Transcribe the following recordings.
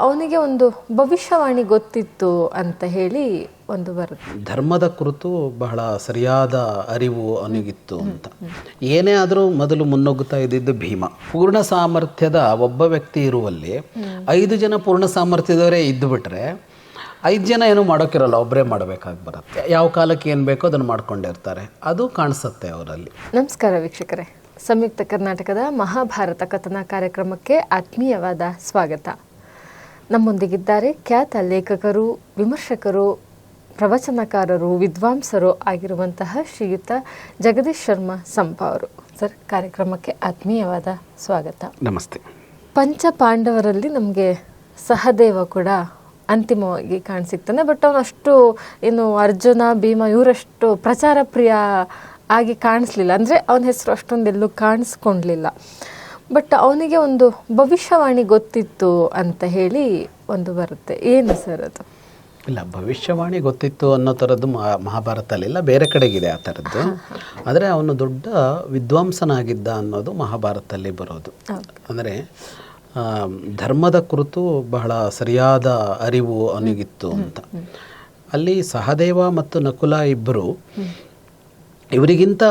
ಅವನಿಗೆ ಒಂದು ಭವಿಷ್ಯವಾಣಿ ಗೊತ್ತಿತ್ತು ಅಂತ ಹೇಳಿ ಒಂದು ಬರುತ್ತೆ. ಧರ್ಮದ ಕುರಿತು ಬಹಳ ಸರಿಯಾದ ಅರಿವು ಅವನಿಗಿತ್ತು ಅಂತ. ಏನೇ ಆದರೂ ಮೊದಲು ಮುನ್ನುಗ್ಗುತ್ತಾ ಇದ್ದಿದ್ದು ಭೀಮ. ಪೂರ್ಣ ಸಾಮರ್ಥ್ಯದ ಒಬ್ಬ ವ್ಯಕ್ತಿ ಇರುವಲ್ಲಿ ಐದು ಜನ ಪೂರ್ಣ ಸಾಮರ್ಥ್ಯದವರೇ ಇದ್ದು ಬಿಟ್ರೆ ಐದು ಜನ ಏನೂ ಮಾಡೋಕ್ಕಿರಲ್ಲ ಒಬ್ಬರೇ ಮಾಡಬೇಕಾಗಿ ಬರುತ್ತೆ. ಯಾವ ಕಾಲಕ್ಕೆ ಏನು ಬೇಕೋ ಅದನ್ನು ಮಾಡ್ಕೊಂಡಿರ್ತಾರೆ ಅದು ಕಾಣಿಸುತ್ತೆ ಅವರಲ್ಲಿ. ನಮಸ್ಕಾರ ವೀಕ್ಷಕರೇ. ಸಂಯುಕ್ತ ಕರ್ನಾಟಕದ ಮಹಾಭಾರತ ಕಥನ ಕಾರ್ಯಕ್ರಮಕ್ಕೆ ಆತ್ಮೀಯವಾದ ಸ್ವಾಗತ. ನಮ್ಮೊಂದಿಗಿದ್ದಾರೆ ಖ್ಯಾತ ಲೇಖಕರು ವಿಮರ್ಶಕರು ಪ್ರವಚನಕಾರರು ವಿದ್ವಾಂಸರು ಆಗಿರುವಂತಹ ಶ್ರೀಯುತ ಜಗದೀಶ್ ಶರ್ಮಾ ಸಂಪ ಅವರು. ಸರ್ ಕಾರ್ಯಕ್ರಮಕ್ಕೆ ಆತ್ಮೀಯವಾದ ಸ್ವಾಗತ. ನಮಸ್ತೆ. ಪಂಚ ಪಾಂಡವರಲ್ಲಿ ನಮಗೆ ಸಹದೇವ ಕೂಡ ಅಂತಿಮವಾಗಿ ಕಾಣಿಸಿಕ್ತಾನೆ ಬಟ್ ಅವನಷ್ಟು ಏನು ಅರ್ಜುನ ಭೀಮ ಇವರಷ್ಟು ಪ್ರಚಾರ ಪ್ರಿಯ ಆಗಿ ಕಾಣಿಸ್ಲಿಲ್ಲ. ಅಂದರೆ ಅವನ ಹೆಸರು ಅಷ್ಟೊಂದೆಲ್ಲೂ ಕಾಣಿಸ್ಕೊಂಡ್ಲಿಲ್ಲ ಬಟ್ ಅವನಿಗೆ ಒಂದು ಭವಿಷ್ಯವಾಣಿ ಗೊತ್ತಿತ್ತು ಅಂತ ಹೇಳಿ ಒಂದು ಬರುತ್ತೆ. ಏನು ಸರ್ ಅದು? ಇಲ್ಲ ಭವಿಷ್ಯವಾಣಿ ಗೊತ್ತಿತ್ತು ಅನ್ನೋ ಥರದ್ದು ಮಹಾ ಮಹಾಭಾರತದಲ್ಲಿಲ್ಲ ಬೇರೆ ಕಡೆಗಿದೆ ಆ ಥರದ್ದು. ಆದರೆ ಅವನು ದೊಡ್ಡ ವಿದ್ವಾಂಸನಾಗಿದ್ದ ಅನ್ನೋದು ಮಹಾಭಾರತದಲ್ಲಿ ಬರೋದು. ಅಂದರೆ ಧರ್ಮದ ಕುರಿತು ಬಹಳ ಸರಿಯಾದ ಅರಿವು ಅವನಿಗಿತ್ತು ಅಂತ. ಅಲ್ಲಿ ಸಹದೇವ ಮತ್ತು ನಕುಲ ಇಬ್ಬರು ಇವರಿಗಿಂತ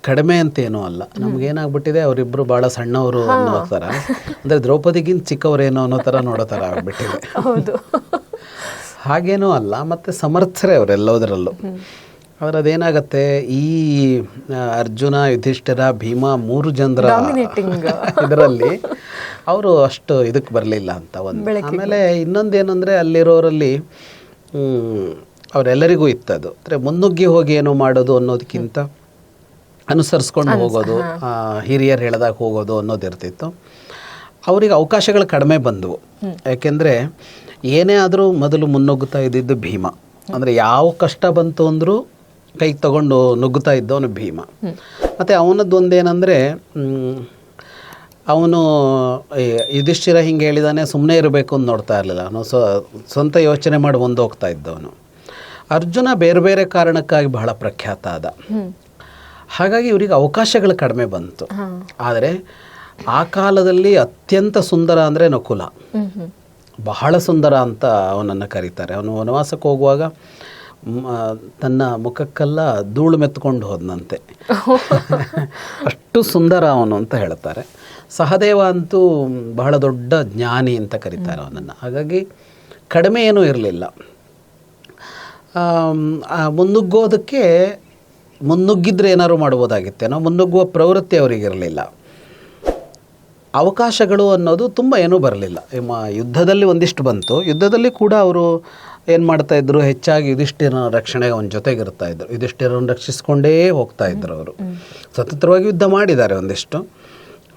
ಕಡಿಮೆ ಅಂತ ಏನೂ ಅಲ್ಲ ನಮಗೇನಾಗ್ಬಿಟ್ಟಿದೆ ಅವರಿಬ್ಬರು ಬಹಳ ಸಣ್ಣವರು ಅನ್ನೋ ಥರ. ಅಂದರೆ ದ್ರೌಪದಿಗಿಂತ ಚಿಕ್ಕವರೇನೋ ಅನ್ನೋ ಥರ ನೋಡೋ ಥರ ಆಗ್ಬಿಟ್ಟಿದೆ. ಹೌದು. ಹಾಗೇನೂ ಅಲ್ಲ ಮತ್ತು ಸಮರ್ಥರೇ ಅವರೆಲ್ಲದರಲ್ಲೂ. ಆದರೆ ಅದೇನಾಗತ್ತೆ ಈ ಅರ್ಜುನ ಯುಧಿಷ್ಠಿರ ಭೀಮ ಮೂರು ಜನರ ಇದರಲ್ಲಿ ಅವರು ಅಷ್ಟು ಇದಕ್ಕೆ ಬರಲಿಲ್ಲ ಅಂತ ಒಂದು. ಆಮೇಲೆ ಇನ್ನೊಂದೇನಂದ್ರೆ ಅಲ್ಲಿರೋರಲ್ಲಿ ಅವರೆಲ್ಲರಿಗೂ ಇತ್ತದು. ಅಂದರೆ ಮುನ್ನುಗ್ಗಿ ಹೋಗಿ ಏನೋ ಮಾಡೋದು ಅನ್ನೋದಕ್ಕಿಂತ ಅನುಸರಿಸ್ಕೊಂಡು ಹೋಗೋದು ಹಿರಿಯರು ಹೇಳ್ದಾಗ ಹೋಗೋದು ಅನ್ನೋದು ಇರ್ತಿತ್ತು ಅವರಿಗೆ ಅವಕಾಶಗಳು ಕಡಿಮೆ ಬಂದವು. ಯಾಕೆಂದರೆ ಏನೇ ಆದರೂ ಮೊದಲು ಮುನ್ನುಗ್ಗುತ್ತಾ ಇದ್ದಿದ್ದು ಭೀಮ. ಅಂದರೆ ಯಾವ ಕಷ್ಟ ಬಂತು ಅಂದರೂ ಕೈಗೆ ತಗೊಂಡು ನುಗ್ಗುತ್ತಾ ಇದ್ದವನು ಭೀಮ. ಮತ್ತು ಅವನದ್ದು ಒಂದೇನೆಂದರೆ ಅವನು ಯುಧಿಷ್ಠಿರ ಹಿಂಗೆ ಹೇಳಿದಾನೆ ಸುಮ್ಮನೆ ಇರಬೇಕು ಅಂತ ನೋಡ್ತಾ ಇರಲಿಲ್ಲ. ಅವನು ಸ್ವ ಸ್ವಂತ ಯೋಚನೆ ಮಾಡಿ ಮುಂದೆ ಹೋಗ್ತಾ ಇದ್ದವನು. ಅರ್ಜುನ ಬೇರೆ ಬೇರೆ ಕಾರಣಕ್ಕಾಗಿ ಬಹಳ ಪ್ರಖ್ಯಾತ ಆದ. ಹಾಗಾಗಿ ಇವರಿಗೆ ಅವಕಾಶಗಳು ಕಡಿಮೆ ಬಂತು. ಆದರೆ ಆ ಕಾಲದಲ್ಲಿ ಅತ್ಯಂತ ಸುಂದರ ಅಂದರೆ ನಕುಲ. ಬಹಳ ಸುಂದರ ಅಂತ ಅವನನ್ನು ಕರೀತಾರೆ. ಅವನು ವನವಾಸಕ್ಕೆ ಹೋಗುವಾಗ ತನ್ನ ಮುಖಕ್ಕೆಲ್ಲ ಧೂಳು ಮೆತ್ಕೊಂಡು ಹೋದನಂತೆ. ಅಷ್ಟು ಸುಂದರ ಅವನು ಅಂತ ಹೇಳ್ತಾರೆ. ಸಹದೇವ ಅಂತೂ ಬಹಳ ದೊಡ್ಡ ಜ್ಞಾನಿ ಅಂತ ಕರೀತಾರೆ ಅವನನ್ನು. ಹಾಗಾಗಿ ಕಡಿಮೆ ಏನೂ ಇರಲಿಲ್ಲ. ಮುನ್ನುಗ್ಗೋದಕ್ಕೆ ಮುನ್ನುಗ್ಗಿದ್ರೆ ಏನಾದ್ರು ಮಾಡ್ಬೋದಾಗಿತ್ತೇನೋ? ಮುನ್ನುಗ್ಗುವ ಪ್ರವೃತ್ತಿ ಅವರಿಗಿರಲಿಲ್ಲ. ಅವಕಾಶಗಳು ಅನ್ನೋದು ತುಂಬ ಏನೂ ಬರಲಿಲ್ಲ. ಯುದ್ಧದಲ್ಲಿ ಒಂದಿಷ್ಟು ಬಂತು. ಯುದ್ಧದಲ್ಲಿ ಕೂಡ ಅವರು ಏನು ಮಾಡ್ತಾ ಇದ್ರು? ಹೆಚ್ಚಾಗಿ ಯುಧಿಷ್ಠಿರನ ರಕ್ಷಣೆಗೆ ಅವನ ಜೊತೆಗಿರ್ತಾ ಇದ್ರು. ಯುಧಿಷ್ಠಿರನ ರಕ್ಷಿಸ್ಕೊಂಡೇ ಹೋಗ್ತಾ ಇದ್ರು ಅವರು. ಸ್ವತಂತ್ರವಾಗಿ ಯುದ್ಧ ಮಾಡಿದ್ದಾರೆ ಒಂದಿಷ್ಟು.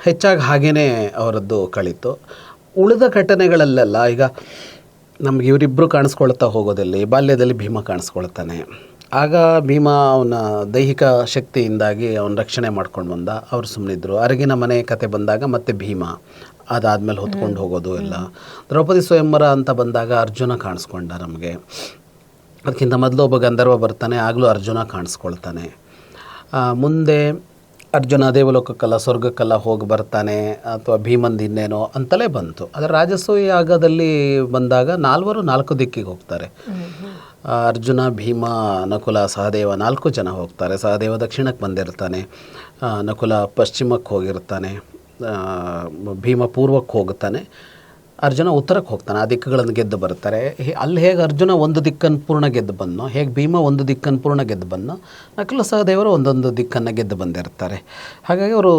ಹೆಚ್ಚಾಗಿ ಹಾಗೇ ಅವರದ್ದು ಕಳೀತು. ಉಳಿದ ಘಟನೆಗಳಲ್ಲೆಲ್ಲ ಈಗ ನಮ್ಗೆ ಇವರಿಬ್ಬರು ಕಾಣಿಸ್ಕೊಳ್ತಾ ಹೋಗೋದಲ್ಲಿ, ಬಾಲ್ಯದಲ್ಲಿ ಭೀಮ ಕಾಣಿಸ್ಕೊಳ್ತಾನೆ. ಆಗ ಭೀಮ ಅವನ ದೈಹಿಕ ಶಕ್ತಿಯಿಂದಾಗಿ ಅವನ ರಕ್ಷಣೆ ಮಾಡ್ಕೊಂಡು ಬಂದ. ಅವ್ರು ಸುಮ್ಮನಿದ್ರು ಅರಗಿನ ಮನೆ ಕತೆ ಬಂದಾಗ ಮತ್ತೆ ಭೀಮ ಅದಾದಮೇಲೆ ಹೊತ್ಕೊಂಡು ಹೋಗೋದು ಎಲ್ಲ. ದ್ರೌಪದಿ ಸ್ವಯಂವರ ಅಂತ ಬಂದಾಗ ಅರ್ಜುನ ಕಾಣಿಸ್ಕೊಂಡ ನಮಗೆ. ಅದಕ್ಕಿಂತ ಮೊದಲು ಒಬ್ಬ ಗಂಧರ್ವ ಬರ್ತಾನೆ, ಆಗಲೂ ಅರ್ಜುನ ಕಾಣಿಸ್ಕೊಳ್ತಾನೆ. ಮುಂದೆ ಅರ್ಜುನ ದೇವಲೋಕಕ್ಕೆಲ್ಲ ಸ್ವರ್ಗಕ್ಕೆಲ್ಲ ಹೋಗಿ ಬರ್ತಾನೆ ಅಥವಾ ಭೀಮಂದಿನ್ನೇನೋ ಅಂತಲೇ ಬಂತು. ಆದರೆ ರಾಜಸೂಯ ಯಾಗದಲ್ಲಿ ಬಂದಾಗ ನಾಲ್ವರು ನಾಲ್ಕು ದಿಕ್ಕಿಗೆ ಹೋಗ್ತಾರೆ. ಅರ್ಜುನ, ಭೀಮ, ನಕುಲ, ಸಹದೇವ ನಾಲ್ಕು ಜನ ಹೋಗ್ತಾರೆ. ಸಹದೇವ ದಕ್ಷಿಣಕ್ಕೆ ಬಂದಿರ್ತಾನೆ. ನಕುಲ ಪಶ್ಚಿಮಕ್ಕೆ ಹೋಗಿರ್ತಾನೆ. ಭೀಮ ಪೂರ್ವಕ್ಕೆ ಹೋಗುತ್ತಾನೆ ಅರ್ಜುನ ಉತ್ತರಕ್ಕೆ ಹೋಗ್ತಾನೆ ಆ ದಿಕ್ಕುಗಳನ್ನು ಗೆದ್ದು ಬರ್ತಾರೆ ಅಲ್ಲಿ ಹೇಗೆ ಅರ್ಜುನ ಒಂದು ದಿಕ್ಕನ್ನು ಪೂರ್ಣ ಗೆದ್ದು ಬಂದನೋ ಹೇಗೆ ಭೀಮ ಒಂದು ದಿಕ್ಕನ್ನು ಪೂರ್ಣ ಗೆದ್ದು ಬಂದನೋ ನಕಲ ಸಹದೇವರು ಒಂದೊಂದು ದಿಕ್ಕನ್ನು ಗೆದ್ದು ಬಂದಿರ್ತಾರೆ. ಹಾಗಾಗಿ ಅವರು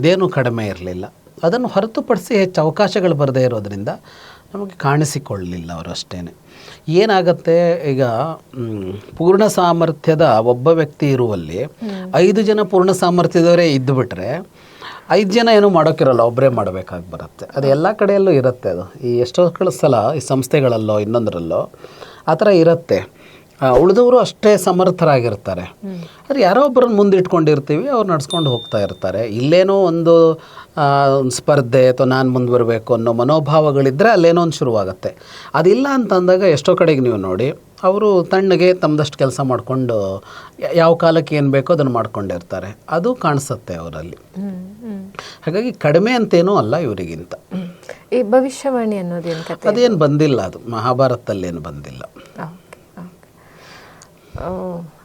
ಇದೇನು ಕಡಿಮೆ ಇರಲಿಲ್ಲ. ಅದನ್ನು ಹೊರತುಪಡಿಸಿ ಹೆಚ್ಚು ಅವಕಾಶಗಳು ಬರದೇ ಇರೋದರಿಂದ ನಮಗೆ ಕಾಣಿಸಿಕೊಳ್ಳಲಿಲ್ಲ ಅವರು ಅಷ್ಟೇ ಏನಾಗತ್ತೆ ಈಗ ಪೂರ್ಣ ಸಾಮರ್ಥ್ಯದ ಒಬ್ಬ ವ್ಯಕ್ತಿ ಇರುವಲ್ಲಿ ಐದು ಜನ ಪೂರ್ಣ ಸಾಮರ್ಥ್ಯದವರೇ ಇದ್ದು ಬಿಟ್ರೆ ಐದು ಜನ ಏನೂ ಮಾಡೋಕ್ಕಿರಲ್ಲ ಒಬ್ಬರೇ ಮಾಡಬೇಕಾಗಿ ಬರುತ್ತೆ. ಅದು ಎಲ್ಲ ಕಡೆಯಲ್ಲೂ ಇರುತ್ತೆ ಅದು. ಈ ಎಷ್ಟೋ ಸಲ, ಈ ಸಂಸ್ಥೆಗಳಲ್ಲೋ, ಇನ್ನೊಂದರಲ್ಲೋ, ಆ ಥರ ಇರುತ್ತೆ. ಉಳಿದವರು ಅಷ್ಟೇ ಸಮರ್ಥರಾಗಿರ್ತಾರೆ. ಆದರೆ ಯಾರೋ ಒಬ್ಬರನ್ನ ಮುಂದಿಟ್ಕೊಂಡಿರ್ತೀವಿ, ಅವ್ರು ನಡ್ಸ್ಕೊಂಡು ಹೋಗ್ತಾ ಇರ್ತಾರೆ. ಇಲ್ಲೇನೋ ಒಂದು ಒಂದು ಸ್ಪರ್ಧೆ ಅಥವಾ ನಾನು ಮುಂದೆ ಬರಬೇಕು ಅನ್ನೋ ಮನೋಭಾವಗಳಿದ್ದರೆ ಅಲ್ಲೇನೋ ಒಂದು ಶುರುವಾಗುತ್ತೆ. ಅದಿಲ್ಲ ಅಂತಂದಾಗ ಎಷ್ಟೋ ಕಡೆಗೆ ನೀವು ನೋಡಿ ಅವರು ತಣ್ಣಗೆ ತಮ್ಮದಷ್ಟು ಕೆಲಸ ಮಾಡಿಕೊಂಡು ಯಾವ ಕಾಲಕ್ಕೆ ಏನು ಬೇಕೋ ಅದನ್ನು ಮಾಡ್ಕೊಂಡಿರ್ತಾರೆ ಅದು ಕಾಣಿಸುತ್ತೆ ಅವರಲ್ಲಿ. ಹಾಗಾಗಿ ಕಡಿಮೆ ಅಂತೇನೂ ಅಲ್ಲ ಇವರಿಗಿಂತ. ಈ ಭವಿಷ್ಯವಾಣಿ ಅನ್ನೋದೇನು ಅದೇನು ಬಂದಿಲ್ಲ ಅದು. ಮಹಾಭಾರತದಲ್ಲಿ ಏನು ಬಂದಿಲ್ಲ.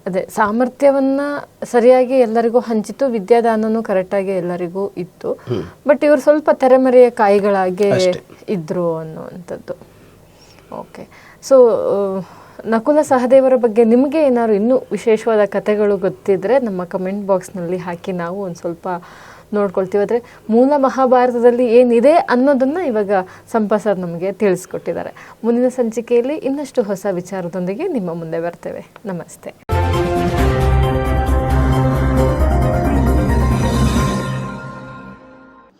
ಅದೇ ಸಾಮರ್ಥ್ಯವನ್ನು ಸರಿಯಾಗಿ ಎಲ್ಲರಿಗೂ ಹಂಚಿತು ವಿದ್ಯಾದಾನನೂ ಕರೆಕ್ಟಾಗಿ ಎಲ್ಲರಿಗೂ ಇತ್ತು. ಬಟ್ ಇವರು ಸ್ವಲ್ಪ ತೆರೆಮರೆಯ ಕಾಯಿಗಳಾಗೆ ಇದ್ರು ಅನ್ನುವಂಥದ್ದು. ಓಕೆ. ಸೊ ನಕುಲ ಸಹದೇವರ ಬಗ್ಗೆ ನಿಮಗೆ ಏನಾದ್ರು ಇನ್ನೂ ವಿಶೇಷವಾದ ಕಥೆಗಳು ಗೊತ್ತಿದ್ರೆ ನಮ್ಮ ಕಮೆಂಟ್ ಬಾಕ್ಸ್ನಲ್ಲಿ ಹಾಕಿ ನಾವು ಒಂದು ಸ್ವಲ್ಪ ನೋಡ್ಕೊಳ್ತೀವಿ. ಆದರೆ ಮೂಲ ಮಹಾಭಾರತದಲ್ಲಿ ಏನಿದೆ ಅನ್ನೋದನ್ನು ಇವಾಗ ಸಂಪಸರ್ ನಮಗೆ ತಿಳಿಸ್ಕೊಟ್ಟಿದ್ದಾರೆ. ಮುಂದಿನ ಸಂಚಿಕೆಯಲ್ಲಿ ಇನ್ನಷ್ಟು ಹೊಸ ವಿಚಾರದೊಂದಿಗೆ ನಿಮ್ಮ ಮುಂದೆ ಬರ್ತೇವೆ. ನಮಸ್ತೆ.